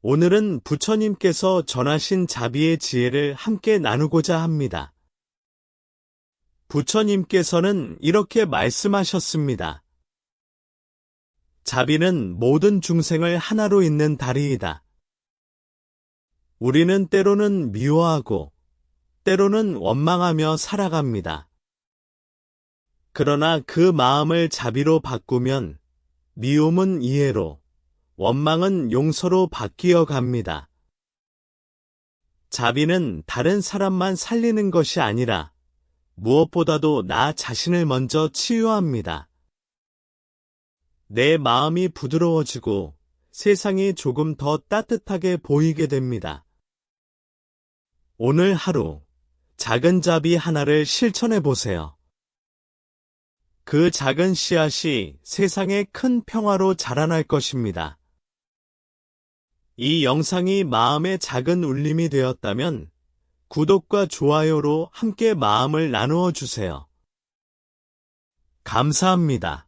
오늘은 부처님께서 전하신 자비의 지혜를 함께 나누고자 합니다. 부처님께서는 이렇게 말씀하셨습니다. 자비는 모든 중생을 하나로 잇는 다리이다. 우리는 때로는 미워하고 때로는 원망하며 살아갑니다. 그러나 그 마음을 자비로 바꾸면 미움은 이해로, 원망은 용서로 바뀌어 갑니다. 자비는 다른 사람만 살리는 것이 아니라 무엇보다도 나 자신을 먼저 치유합니다. 내 마음이 부드러워지고 세상이 조금 더 따뜻하게 보이게 됩니다. 오늘 하루 작은 자비 하나를 실천해 보세요. 그 작은 씨앗이 세상에 큰 평화로 자라날 것입니다. 이 영상이 마음의 작은 울림이 되었다면 구독과 좋아요로 함께 마음을 나누어 주세요. 감사합니다.